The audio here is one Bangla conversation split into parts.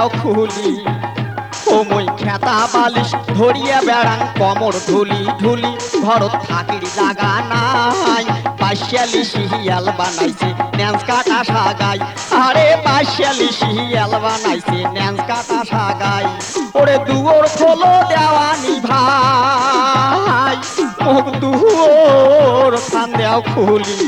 দেও খুলি। মই খেতা বালিশ ধরিয়া বেড়ান কমর ধুলি ধুলি, ঘর থাকির জাগা নাই। পাশালি শিয়াল বানাইছে ন্যান্স কাটা সাগাই আরে পাশালি শিয়াল বানাইছে ন্যান্স কাটা সাগাই ওরে দুয়োর খোলো দেওয়ানি ভাই। মুখ দুয়োর খান দেও খুলি।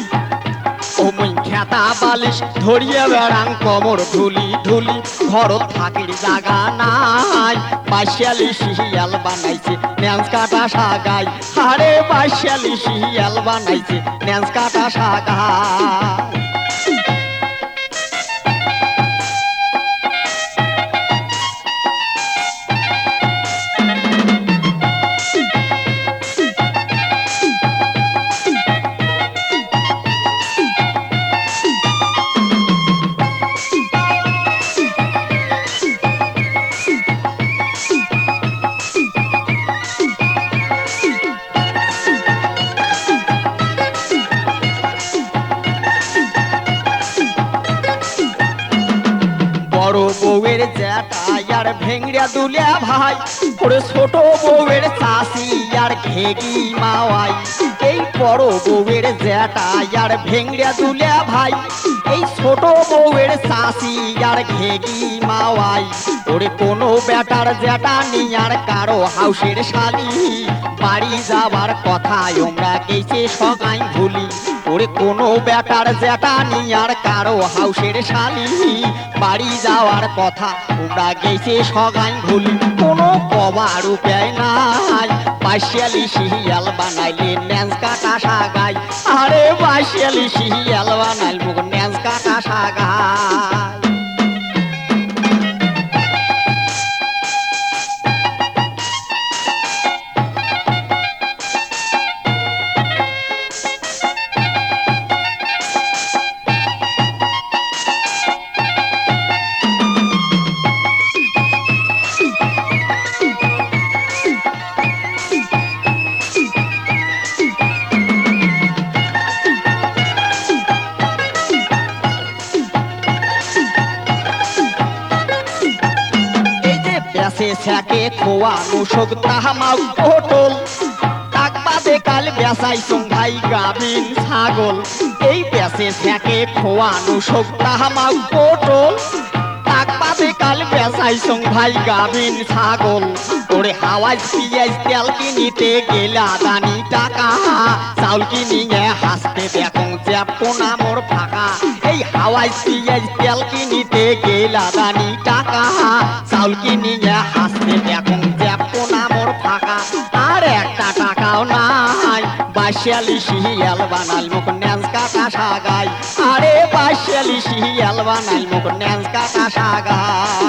মুই খেতা বালিশ ধরিয়া বেড়াং কমর ধুলি ধুলি। ঘর থাকির জাগা নাই। পাশিয়ালি শিয়াল বানাইছে ন্যান্স কাটা সাগাই আরে পাশিয়ালি শিয়াল বানাইছে ন্যান্স কাটা সাগাই বড় বউয়ের জ্যাঠা আর ভেংড়া দুলিয়া ভাই। ওরে ছোট বউয়ের চাষি আর ঘেগি মাওয়াই। এই বড় বউয়ের আর দুলিয়া ভাই। এই ছোট বউয়ের চাষি আর ঘেগি মাওয়াই। ওরে কোনো বেটার জ্যাঠা নিয়ার কারও হাউসের শালি। বাড়ি যাবার কথা আমরা গেছে সগাই ভুলি। ওরে কোনো বেটার জ্যাঠা আর কারও হাউসের শালি বাড়ি যাওয়ার কথা ওরা গেছে সগাই ভুলি, কোনো কবার উপায় নাই। বাইশিয়ালি শিয়াল বানাইলে ন্যান্স কাটা সাগাই আরে বাইশিয়ালি শিয়াল বানাইল মুখ ন্যান্স কাটা সাগাই ব্যাসে স্যাকে খোয়া মুসক তাহামাও পটল তাকবাদে কাল ব্যাসাই ভাই গাবিন ছাগল। এই ব্যাসে স্যাকে খোয়া মুসক তাহামাও পটল তাকবাদে কাল ব্যাসাই ভাই গাবিন ছাগল। ওরে হাওয়াজ পিঁয়াজ তেল কিনিতে গেলা দানি টাকা। চাউল কিনিয়ে হাসতে দেখো জ্যাপো নামর ফাঁকা। এই হাওয়াজ পিঁয়াজ তেল কিনিতে গেলা ফাঁকা আর একটা টাকাও নাই। বাসিয়ালি শিয়াল বানাল, মুখ ন্যাজ কাকা সাগাই। আরে বাসিয়ালি শিয়াল বানাল, মুখ ন্যাজ কাকা সাগাই।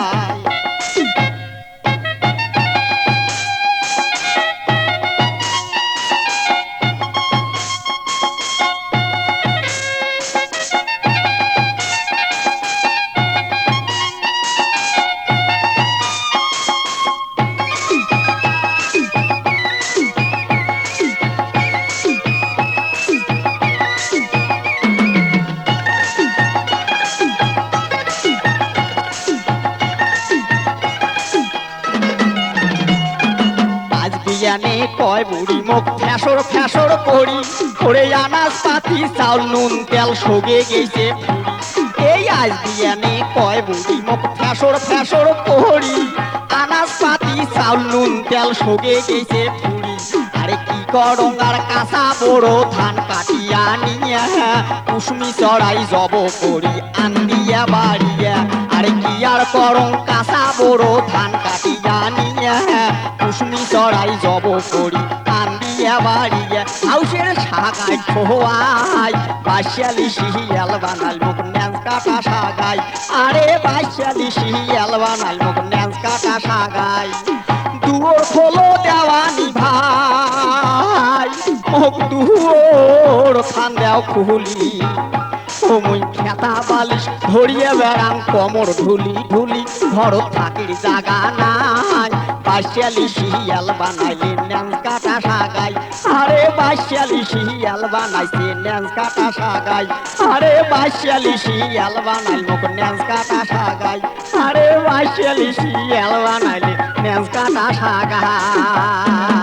আজ কয় বুড়ি মুখ। ফ্যাসর ফ্যাসর করি। করে আনাজ পাতি চাউল নুন, তেল সগে গেছে। এই আজ বিয়ানে কয় বুড়ি মুখ। ফ্যাসর ফ্যাসর করি। আনাজ পাতি চাউল নুন, তেল সগে গেছে। আরে কি করঙ্গার কাঁচা বড় ধান কাটিয়া নিয়া, কুসমি চড়াই জব করি, আন্দিয়া বাড়িয়া। আরে কি আর করং? কাঁচা বড় ধান কাটিয়া নিয়া, কুসমি চড়াই জব করি, আন্দিয়া বাড়িয়া। হাউসের সাগাই ঠোয়াই বাসিয়ালি শিয়াল বানাল মুখ, ন্যাজ কাটা সাগাই আরে বাসিয়ালি শিয়াল বানাল মুখ, ন্যাজ কাটা সাগাই দুয়োর খোলো দেওয়ানি ভাই মুখ দুয়োর খান দেও খুলি মুই খেতা বালিশ ধরিয়ে বেড়াম কমর ধুলি ধুলি ঘর থাকির জাগা নাই। বাসিয়ালি শিয়াল বানাইলে ন্যাংস কাটা সাগাই। আরে বাসিয়ালি শিয়াল বানাইছে ন্যাংস কাটা সাগাই। আরে বাসিয়ালি শিয়াল বানাইল মুখ ন্যাংস কাটা সাগাই। আরে বাসিয়ালি শিয়াল বানাইলে ন্যাংস কাটা সাগাই।